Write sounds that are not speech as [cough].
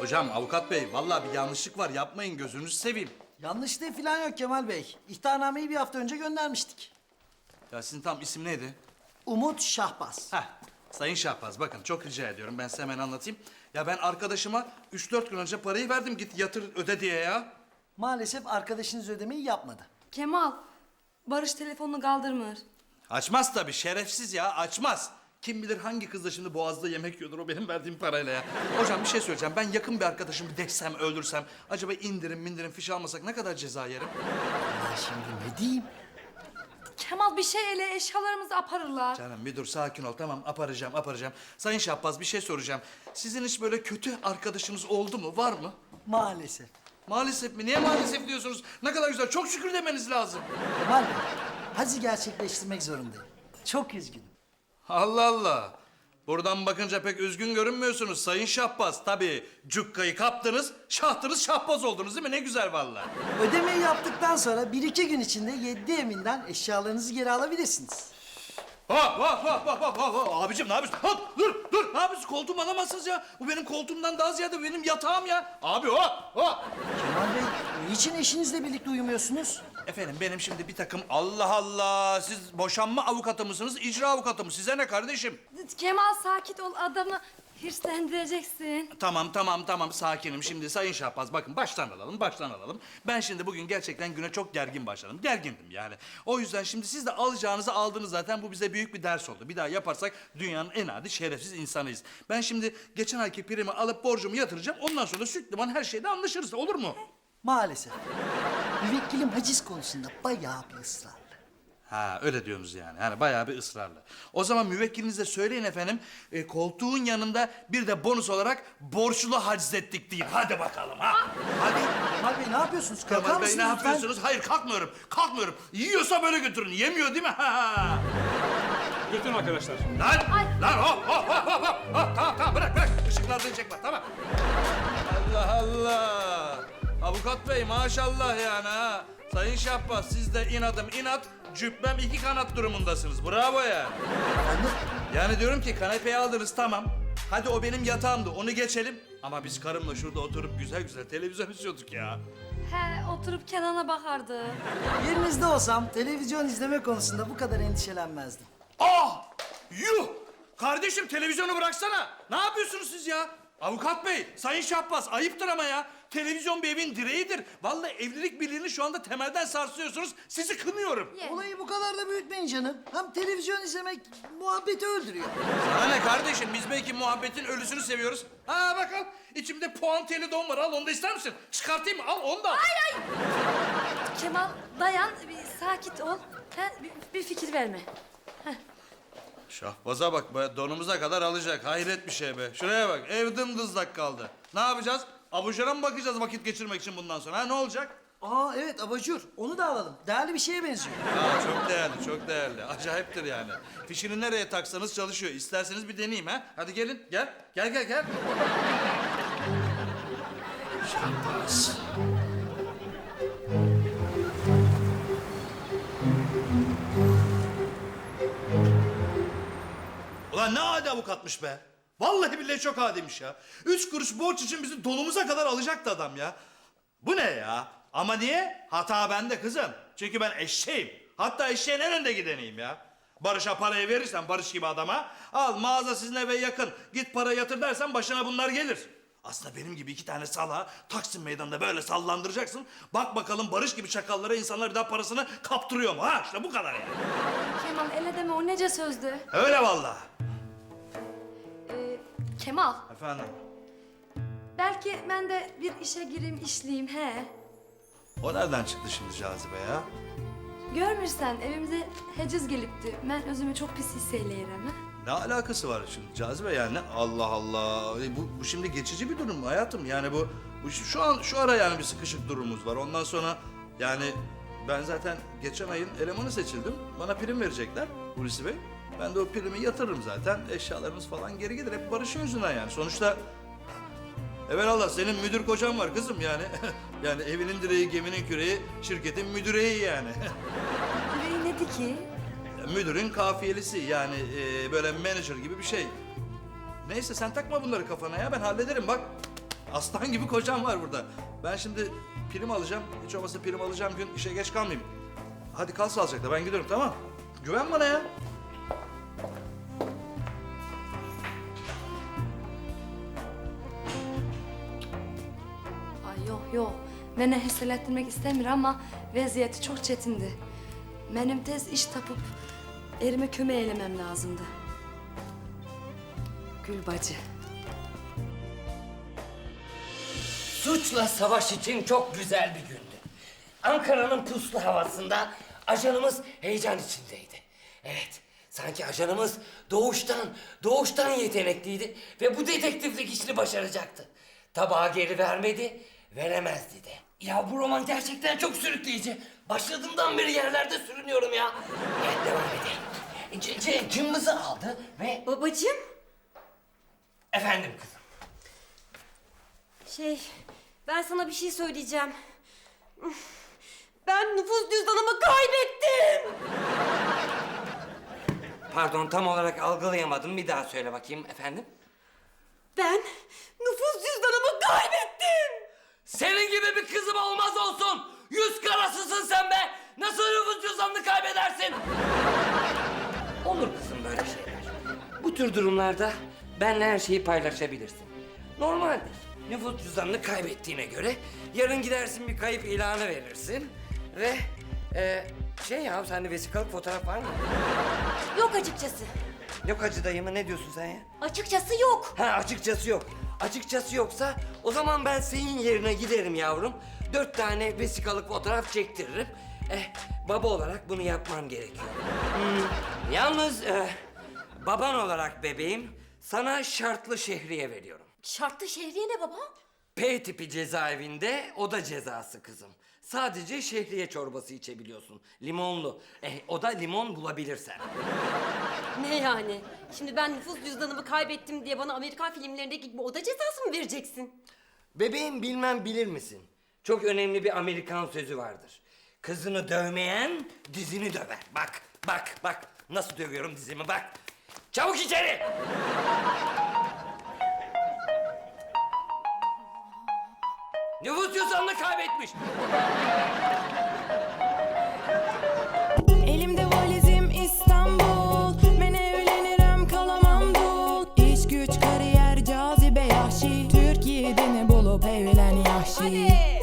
Hocam avukat bey vallahi bir yanlışlık var yapmayın gözünüzü seveyim. Yanlışlığı falan yok Kemal Bey. İhtarnameyi bir hafta önce göndermiştik. Ya sizin tam isim neydi? Umut Şahbaz. Heh, Sayın Şahbaz bakın çok rica ediyorum ben size hemen anlatayım. Ya ben arkadaşıma 3-4 gün önce parayı verdim git yatır öde diye ya. Maalesef arkadaşınız ödemeyi yapmadı. Kemal, Barış telefonunu kaldırmır. Açmaz tabii şerefsiz ya açmaz. Kim bilir hangi kızla şimdi boğazda yemek yiyordur o benim verdiğim parayla ya. Hocam bir şey söyleyeceğim. Ben yakın bir arkadaşımı deksem, öldürsem... ...acaba indirim mindirim fiş almasak ne kadar ceza yerim? Ya şimdi ne diyeyim? Kemal bir şey ele eşyalarımızı aparırlar. Canım bir dur sakin ol tamam aparacağım aparacağım. Sayın Şahbaz bir şey soracağım. Sizin hiç böyle kötü arkadaşınız oldu mu? Var mı? Maalesef. Maalesef mi? Niye maalesef diyorsunuz? Ne kadar güzel. Çok şükür demeniz lazım. Kemal Bey, hazi gerçekleştirmek zorundayım. Çok üzgünüm. Allah Allah. Buradan bakınca pek üzgün görünmüyorsunuz Sayın Şahbaz. Tabii cukkayı kaptınız, şahtınız şahbaz oldunuz değil mi? Ne güzel vallahi. Ödemeyi yaptıktan sonra bir iki gün içinde yedi evinden eşyalarınızı geri alabilirsiniz. Hop hop hop hop hop hop. Abicim ne yapıyorsun? Hop dur dur. Ne yapıyorsun? Koltuğumu alamazsınız ya. Bu benim koltuğumdan daha ziyade benim yatağım ya. Abi hop hop. Kemal Bey, niçin eşinizle birlikte uyumuyorsunuz? Efendim benim şimdi bir takım Allah Allah. Siz boşanma avukatı mısınız, icra avukatı mı? Size ne kardeşim? Kemal sakin ol adamı hırslendireceksin. Tamam tamam tamam sakinim. Şimdi Sayın Şahbaz bakın baştan alalım baştan alalım. Ben şimdi bugün gerçekten güne çok gergin başladım. Gergindim yani. O yüzden şimdi siz de alacağınızı aldınız zaten. Bu bize büyük bir ders oldu. Bir daha yaparsak dünyanın en adi şerefsiz insanıyız. Ben şimdi geçen ayki primi alıp borcumu yatıracağım. Ondan sonra süt liman her şeyde anlaşırız. Olur mu? Maalesef. Müvekkilim haciz konusunda bayağı bir ısrarlı. Ha öyle diyorsunuz yani. Yani bayağı bir ısrarlı. O zaman müvekkilinize söyleyin efendim. e, koltuğun yanında bir de bonus olarak borçlu haczettik deyin. Hadi bakalım ha. Hadi. Kemal Bey ne yapıyorsunuz? Kalkar Kemal Bey mısınız ne lütfen? yapıyorsunuz? Hayır kalkmıyorum. Kalkmıyorum. Yiyorsa böyle götürün. Yemiyor değil mi? Ha. Götürün arkadaşlar. Lan! Lan hop hop hop hop hop. Hop, Tamam tamam bırak bırak. Işıklardan çekme tamam. Allah Allah. Avukat bey maşallah yani ha. Sayın Şahbaz siz de inadım inat, cübbem iki kanat durumundasınız. Bravo ya. Yani diyorum ki kanepeyi aldınız tamam. Hadi o benim yatağımdı onu geçelim. Ama biz karımla şurada oturup güzel güzel televizyon izliyorduk ya. He oturup Kenan'a bakardı. Yerinizde olsam televizyon izleme konusunda bu kadar endişelenmezdim. Ah! Yuh! Kardeşim televizyonu bıraksana. Ne yapıyorsunuz siz ya? Avukat bey, Sayın Şahbaz ayıptır ama ya. Televizyon bir evin direğidir. Vallahi evlilik birliğini şu anda temelden sarsıyorsunuz. Sizi kınıyorum. Olayı bu kadar da büyütmeyin canım. Hem televizyon izlemek muhabbeti öldürüyor. Sana ne kardeşim? Biz belki muhabbetin ölüsünü seviyoruz. Ha bak al. İçimde puantiyeli don var. Al onu da ister misin? Çıkartayım mı? Al onu da. Kemal dayan bir sakin ol. He, bir, bir fikir verme. Şahbaza bak be. Donumuza kadar alacak. Hayret bir şey be. Şuraya bak. Ev dımdızlak kaldı. Ne yapacağız? Abujara mı bakacağız vakit geçirmek için bundan sonra? Ha ne olacak? Aa evet abajur. Onu da alalım. Değerli bir şeye benziyor. Aa, çok değerli, çok değerli. Acayiptir yani. Fişini nereye taksanız çalışıyor. İsterseniz bir deneyeyim ha. Hadi gelin, gel. Gel, gel, gel. Şahbaz. Avukatmış be. Vallahi billahi çok adiymiş ya. Üç kuruş borç için bizi donumuza kadar alacaktı adam ya. Bu ne ya? Ama niye? Hata bende kızım. Çünkü ben eşeğim. Hatta eşeğin en önde gideneyim ya. Barış'a parayı verirsen Barış gibi adama al mağaza sizin eve yakın git para yatır dersen başına bunlar gelir. Aslında benim gibi iki tane sala Taksim meydanında böyle sallandıracaksın. Bak bakalım Barış gibi çakallara insanlar bir daha parasını kaptırıyor mu? Ha işte bu kadar yani. Kemal ele deme o nece sözdü. Öyle vallahi. Kemal Efendim. belki ben de bir işe gireyim işleyeyim he. O nereden çıktı şimdi Cazibe ya? Görmürsen evimize heciz gelipti. Ben özümü çok pis hisseyleyirim ha. Ne alakası var şimdi Cazibe yani? Allah Allah. E, Bu, bu şimdi geçici bir durum hayatım. Yani bu, bu şu şu an şu ara yani bir sıkışık durumumuz var. Ondan sonra yani ben zaten geçen ayın elemanı seçildim. Bana prim verecekler Hulusi Bey. Ben de o primi yatırırım zaten. Eşyalarımız falan geri gelir. Hep Barış'ın yüzünden yani. Sonuçta Evelallah senin müdür kocan var kızım yani. [laughs] yani evinin direği, geminin küreği, şirketin müdüreyi yani. Yüreği nedi ki? Müdürün kafiyelisi yani e, böyle manager gibi bir şey. Neyse sen takma bunları kafana ya ben hallederim bak. Aslan gibi kocam var burada. Ben şimdi prim alacağım. Hiç olmazsa prim alacağım gün işe geç kalmayayım. Hadi kal sağlıcakla ben gidiyorum tamam. Güven bana ya. Yok yok. Beni hissettirmek istemiyor ama vaziyeti çok çetindi. Benim tez iş tapıp erime köme eylemem lazımdı. Gül bacı. Suçla savaş için çok güzel bir gündü. Ankara'nın puslu havasında ajanımız heyecan içindeydi. Evet, sanki ajanımız doğuştan, doğuştan yetenekliydi ve bu dedektiflik işini başaracaktı. Tabağı geri vermedi, veremezdi de. Ya bu roman gerçekten çok sürükleyici. Başladığımdan beri yerlerde sürünüyorum ya. Evet, devam edelim. C- C- cımbızı aldı ve... Babacığım, Efendim kızım. şey, ben sana bir şey söyleyeceğim. Ben nüfus cüzdanımı kaybettim. Pardon, tam olarak algılayamadım. Bir daha söyle bakayım efendim. Ben nüfus cüzdanımı kaybettim. Bir kızım olmaz olsun. Yüz karasısın sen be. Nasıl nüfus cüzdanını kaybedersin? Olur kızım böyle şeyler. Bu tür durumlarda benle her şeyi paylaşabilirsin. Normaldir. Nüfus cüzdanını kaybettiğine göre yarın gidersin bir kayıp ilanı verirsin. Ve e, şey ya sende vesikalık fotoğraf var mı? Yok açıkçası. Yok hacı dayımı ne diyorsun sen ya? Açıkçası yok. Ha açıkçası yok. Açıkçası yoksa o zaman ben senin yerine giderim yavrum. Dört tane vesikalık fotoğraf çektiririm. Eh baba olarak bunu yapmam gerekiyor. Hmm, Yalnız eh, baban olarak bebeğim sana şartlı şehriye veriyorum. Şartlı şehriye ne baba? P tipi cezaevinde oda cezası kızım. Sadece şehriye çorbası içebiliyorsun. Limonlu. Eh, o da limon bulabilirsen. Ne yani? Şimdi ben nüfus cüzdanımı kaybettim diye bana Amerikan filmlerindeki gibi oda cezası mı vereceksin? Bebeğim bilmem bilir misin? Çok önemli bir Amerikan sözü vardır. Kızını dövmeyen dizini döver. Bak, bak, bak. Nasıl dövüyorum dizimi bak. Çabuk içeri. Nüfus cüzdanını kaybetmiş. Elimde valizim İstanbul. Ben evlenirim kalamam dul İş güç kariyer cazibe yahşi. Türkiye'de bulup evlen yahşi